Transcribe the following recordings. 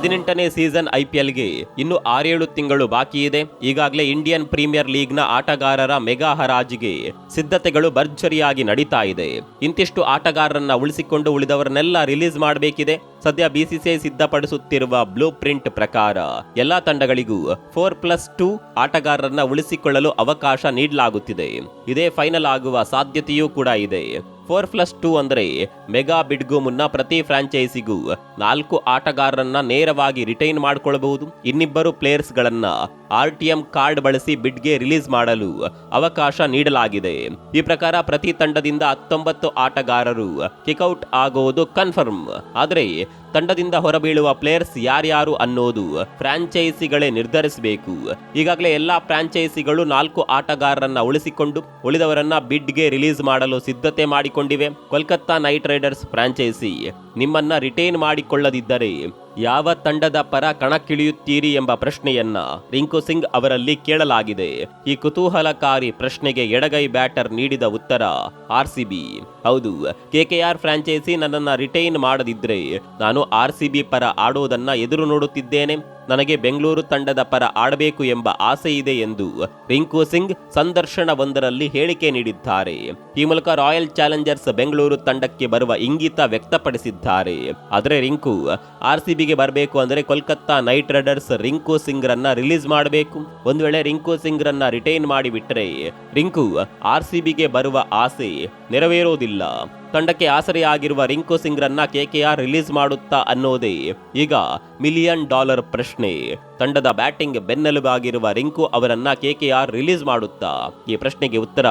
ಹದಿನೆಂಟನೇ ಸೀಸನ್ ಐಪಿಎಲ್ಗೆ ಇನ್ನು ಆರೇಳು ತಿಂಗಳು ಬಾಕಿ ಇದೆ. ಈಗಾಗಲೇ ಇಂಡಿಯನ್ ಪ್ರೀಮಿಯರ್ ಲೀಗ್ನ ಆಟಗಾರರ ಮೆಗಾ ಹರಾಜಿಗೆ ಸಿದ್ಧತೆಗಳು ಭರ್ಜರಿಯಾಗಿ ನಡೀತಾ ಇದೆ. ಇಂತಿಷ್ಟು ಆಟಗಾರರನ್ನ ಉಳಿಸಿಕೊಂಡು ಉಳಿದವರನ್ನೆಲ್ಲ ರಿಲೀಸ್ ಮಾಡಬೇಕಿದೆ. ಸದ್ಯ ಬಿಸಿಸಿಐ ಸಿದ್ಧಪಡಿಸುತ್ತಿರುವ ಬ್ಲೂ ಪ್ರಿಂಟ್ ಪ್ರಕಾರ ಎಲ್ಲಾ ತಂಡಗಳಿಗೂ ಫೋರ್ ಪ್ಲಸ್ ಟೂ ಆಟಗಾರರನ್ನ ಉಳಿಸಿಕೊಳ್ಳಲು ಅವಕಾಶ ನೀಡಲಾಗುತ್ತಿದೆ. ಇದೇ ಫೈನಲ್ ಆಗುವ ಸಾಧ್ಯತೆಯೂ ಕೂಡ ಇದೆ. ಫೋರ್ ಪ್ಲಸ್ ಟೂ ಅಂದರೆ ಮೆಗಾ ಬಿಡ್ಗೂ ಮುನ್ನ ಪ್ರತಿ ಫ್ರಾಂಚೈಸಿಗೂ ನಾಲ್ಕು ಆಟಗಾರರನ್ನ ನೇರವಾಗಿ ರಿಟೈನ್ ಮಾಡಿಕೊಳ್ಳಬಹುದು ಇನ್ನಿಬ್ಬರು ಪ್ಲೇಯರ್ಸ್ಗಳನ್ನ ಆರ್ ಟಿ ಎಂ ಕಾರ್ಡ್ ಬಳಸಿ ಬಿಡ್ಗೆ ರಿಲೀಸ್ ಮಾಡಲು ಅವಕಾಶ ನೀಡಲಾಗಿದೆ. ಈ ಪ್ರಕಾರ ಪ್ರತಿ ತಂಡದಿಂದ ಹತ್ತೊಂಬತ್ತು ಆಟಗಾರರು ಕಿಕ್ಔಟ್ ಆಗುವುದು ಕನ್ಫರ್ಮ್. ಆದರೆ ತಂಡದಿಂದ ಹೊರಬೀಳುವ ಪ್ಲೇಯರ್ಸ್ ಯಾರ್ಯಾರು ಅನ್ನೋದು ಫ್ರಾಂಚೈಸಿಗಳೇ ನಿರ್ಧರಿಸಬೇಕು. ಈಗಾಗಲೇ ಎಲ್ಲಾ ಫ್ರಾಂಚೈಸಿಗಳು ನಾಲ್ಕು ಆಟಗಾರರನ್ನ ಉಳಿಸಿಕೊಂಡು ಉಳಿದವರನ್ನ ಬಿಡ್ಗೆ ರಿಲೀಸ್ ಮಾಡಲು ಸಿದ್ಧತೆ ಮಾಡಿಕೊಂಡಿವೆ ಕೋಲ್ಕತ್ತಾ ನೈಟ್ ರೈಡರ್ಸ್ ಫ್ರಾಂಚೈಸಿ ನಿಮ್ಮನ್ನ ರಿಟೈನ್ ಮಾಡಿಕೊಳ್ಳದಿದ್ದರೆ ಯಾವ ತಂಡದ ಪರ ಕಣಕ್ಕಿಳಿಯುತ್ತೀರಿ ಎಂಬ ಪ್ರಶ್ನೆಯನ್ನ ರಿಂಕು ಸಿಂಗ್ ಅವರಲ್ಲಿ ಕೇಳಲಾಗಿದೆ. ಈ ಕುತೂಹಲಕಾರಿ ಪ್ರಶ್ನೆಗೆ ಎಡಗೈ ಬ್ಯಾಟರ್ ನೀಡಿದ ಉತ್ತರ ಆರ್ಸಿಬಿ. ಹೌದು ಕೆಕೆಆರ್ ಫ್ರಾಂಚೈಸಿ ನನ್ನನ್ನ ರಿಟೈನ್ ಮಾಡದಿದ್ರೆ ನಾನು ಆರ್ಸಿಬಿ ಪರ ಆಡೋದನ್ನ ಎದುರು ನೋಡುತ್ತಿದ್ದೇನೆ. ನನಗೆ ಬೆಂಗಳೂರು ತಂಡದ ಪರ ಆಡಬೇಕು ಎಂಬ ಆಸೆ ಇದೆ ಎಂದು ರಿಂಕು ಸಿಂಗ್ ಸಂದರ್ಶನವೊಂದರಲ್ಲಿ ಹೇಳಿಕೆ ನೀಡಿದ್ದಾರೆ. ಈ ಮೂಲಕ ರಾಯಲ್ ಚಾಲೆಂಜರ್ಸ್ ಬೆಂಗಳೂರು ತಂಡಕ್ಕೆ ಬರುವ ಇಂಗಿತ ವ್ಯಕ್ತಪಡಿಸಿದ್ದಾರೆ. ಆದರೆ ರಿಂಕು ಆರ್ಸಿಬಿಗೆ ಬರಬೇಕು ಅಂದರೆ ಕೋಲ್ಕತ್ತಾ ನೈಟ್ ರೈಡರ್ಸ್ ರಿಂಕು ಸಿಂಗ್ ರನ್ನ ರಿಲೀಸ್ ಮಾಡಬೇಕು. ಒಂದು ವೇಳೆ ರಿಂಕು ಸಿಂಗ್ ರನ್ನ ರಿಟೈನ್ ಮಾಡಿಬಿಟ್ರೆ ರಿಂಕು ಬಿಗೆ ಬರುವ ಆಸೆ ನೆರವೇರೋದಿಲ್ಲ. ತಂಡಕ್ಕೆ ಆಸರೆಯಾಗಿರುವ ರಿಂಕು ಸಿಂಗ್ ರನ್ನ ಆರ್ ರಿಲೀಸ್ ಮಾಡುತ್ತಾ ಅನ್ನೋದೇ ಈಗ ಮಿಲಿಯನ್ ಡಾಲರ್ ಪ್ರಶ್ನೆ. ತಂಡದ ಬ್ಯಾಟಿಂಗ್ ಬೆನ್ನೆಲುಬಾಗಿರುವ ರಿಂಕು ಅವರನ್ನ ಆರ್ ರಿಲೀಸ್ ಮಾಡುತ್ತಾ? ಈ ಪ್ರಶ್ನೆಗೆ ಉತ್ತರ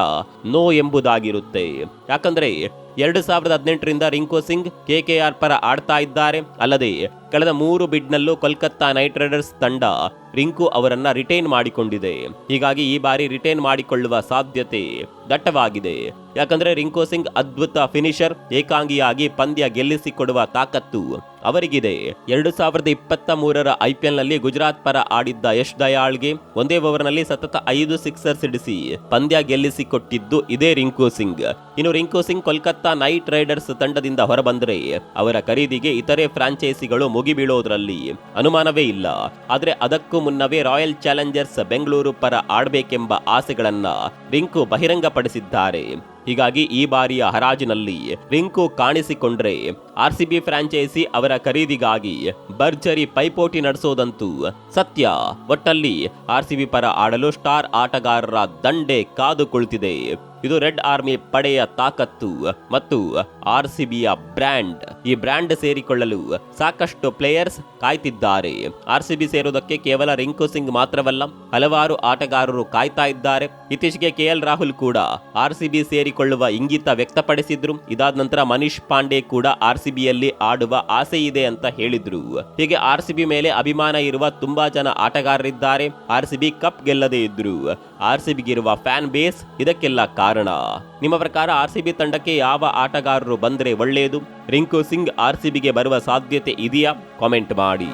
ನೋ ಎಂಬುದಾಗಿರುತ್ತೆ. ಯಾಕಂದ್ರೆ ಎರಡು ಸಾವಿರದ ಹದಿನೆಂಟರಿಂದ ರಿಂಕು ಸಿಂಗ್ ಕೆಕೆಆರ್ ಪರ ಆಡ್ತಾ ಇದ್ದಾರೆ. ಅಲ್ಲದೆ ಕಳೆದ ಮೂರು ಬಿಡ್ನಲ್ಲೂ ಕೋಲ್ಕತ್ತಾ ನೈಟ್ ರೈಡರ್ಸ್ ತಂಡ ರಿಂಕು ಅವರನ್ನ ರಿಟೈನ್ ಮಾಡಿಕೊಂಡಿದೆ. ಹೀಗಾಗಿ ಈ ಬಾರಿ ರಿಟೈನ್ ಮಾಡಿಕೊಳ್ಳುವ ಸಾಧ್ಯತೆ ದಟ್ಟವಾಗಿದೆ. ಯಾಕಂದ್ರೆ ರಿಂಕು ಸಿಂಗ್ ಅದ್ಭುತ ಫಿನಿಷರ್, ಏಕಾಂಗಿಯಾಗಿ ಪಂದ್ಯ ಗೆಲ್ಲಿಸಿಕೊಡುವ ತಾಕತ್ತು ಅವರಿಗಿದೆ. ಎರಡು ಸಾವಿರದ ಇಪ್ಪತ್ತ ಮೂರರ ಐಪಿಎಲ್ನಲ್ಲಿ ಗುಜರಾತ್ ಪರ ಆಡಿದ್ದ ಯಶ್ ದಯಾಳ್ಗೆ ಒಂದೇ ಓವರ್ನಲ್ಲಿ ಸತತ ಐದು ಸಿಕ್ಸರ್ ಸಿಡಿಸಿ ಪಂದ್ಯ ಗೆಲ್ಲಿಸಿಕೊಟ್ಟಿದ್ದು ಇದೇ ರಿಂಕು ಸಿಂಗ್. ಇನ್ನು ರಿಂಕು ಸಿಂಗ್ ಕೋಲ್ಕತ್ತಾ ನೈಟ್ ರೈಡರ್ಸ್ ತಂಡದಿಂದ ಹೊರಬಂದರೆ ಅವರ ಖರೀದಿಗೆ ಇತರೆ ಫ್ರಾಂಚೈಸಿಗಳು ಮುಗಿಬೀಳೋದ್ರಲ್ಲಿ ಅನುಮಾನವೇ ಇಲ್ಲ. ಆದ್ರೆ ಅದಕ್ಕೂ ಮುನ್ನವೇ ರಾಯಲ್ ಚಾಲೆಂಜರ್ಸ್ ಬೆಂಗಳೂರು ಪರ ಆಡಬೇಕೆಂಬ ಆಸೆಗಳನ್ನ ರಿಂಕು ಬಹಿರಂಗಪಡಿಸಿದ್ದಾರೆ. ಹೀಗಾಗಿ ಈ ಬಾರಿಯ ಹರಾಜಿನಲ್ಲಿ ರಿಂಕು ಕಾಣಿಸಿಕೊಂಡ್ರೆ ಆರ್ಸಿಬಿ ಫ್ರಾಂಚೈಸಿ ಅವರ ಖರೀದಿಗಾಗಿ ಭರ್ಜರಿ ಪೈಪೋಟಿ ನಡೆಸೋದಂತೂ ಸತ್ಯ. ಒಟ್ಟಲ್ಲಿ ಆರ್ಸಿಬಿ ಪರ ಆಡಲು ಸ್ಟಾರ್ ಆಟಗಾರರ ದಂಡೆ ಕಾದು ಕುಳಿತಿದೆ ಇದು ರೆಡ್ ಆರ್ಮಿ ಪಡೆಯ ತಾಕತ್ತು ಮತ್ತು ಆರ್ ಸಿಬಿ ಯ ಬ್ರ್ಯಾಂಡ್. ಈ ಬ್ರ್ಯಾಂಡ್ ಸೇರಿಕೊಳ್ಳಲು ಸಾಕಷ್ಟು ಪ್ಲೇಯರ್ಸ್ ಕಾಯ್ತಿದ್ದಾರೆ. ಆರ್ ಸಿಬಿ ಸೇರುವುದಕ್ಕೆ ಕೇವಲ ರಿಂಕು ಸಿಂಗ್ ಮಾತ್ರವಲ್ಲ, ಹಲವಾರು ಆಟಗಾರರು ಕಾಯ್ತಾ ಇದ್ದಾರೆ. ಇತ್ತೀಚೆಗೆ ಕೆಎಲ್ ರಾಹುಲ್ ಕೂಡ ಆರ್ ಸಿಬಿ ಸೇರಿಕೊಳ್ಳುವ ಇಂಗಿತ ವ್ಯಕ್ತಪಡಿಸಿದ್ರು. ಇದಾದ ನಂತರ ಮನೀಶ್ ಪಾಂಡೆ ಕೂಡ ಆರ್ಸಿಬಿಯಲ್ಲಿ ಆಡುವ ಆಸೆ ಇದೆ ಅಂತ ಹೇಳಿದ್ರು. ಹೀಗೆ ಆರ್ಸಿಬಿ ಮೇಲೆ ಅಭಿಮಾನ ಇರುವ ತುಂಬಾ ಜನ ಆಟಗಾರರಿದ್ದಾರೆ. ಆರ್ಸಿಬಿ ಕಪ್ ಗೆಲ್ಲದೇ ಇದ್ರು. ಆರ್ಸಿಬಿಗಿರುವ ಫ್ಯಾನ್ ಬೇಸ್ ಇದಕ್ಕೆಲ್ಲ ಕಾರಣ. ನಿಮ್ಮ ಪ್ರಕಾರ ಆರ್ಸಿಬಿ ತಂಡಕ್ಕೆ ಯಾವ ಆಟಗಾರರು ಬಂದ್ರೆ ಒಳ್ಳೆಯದು ರಿಂಕು ಸಿಂಗ್ ಆರ್ಸಿಬಿಗೆ ಬರುವ ಸಾಧ್ಯತೆ ಇದೆಯಾ? ಕಾಮೆಂಟ್ ಮಾಡಿ.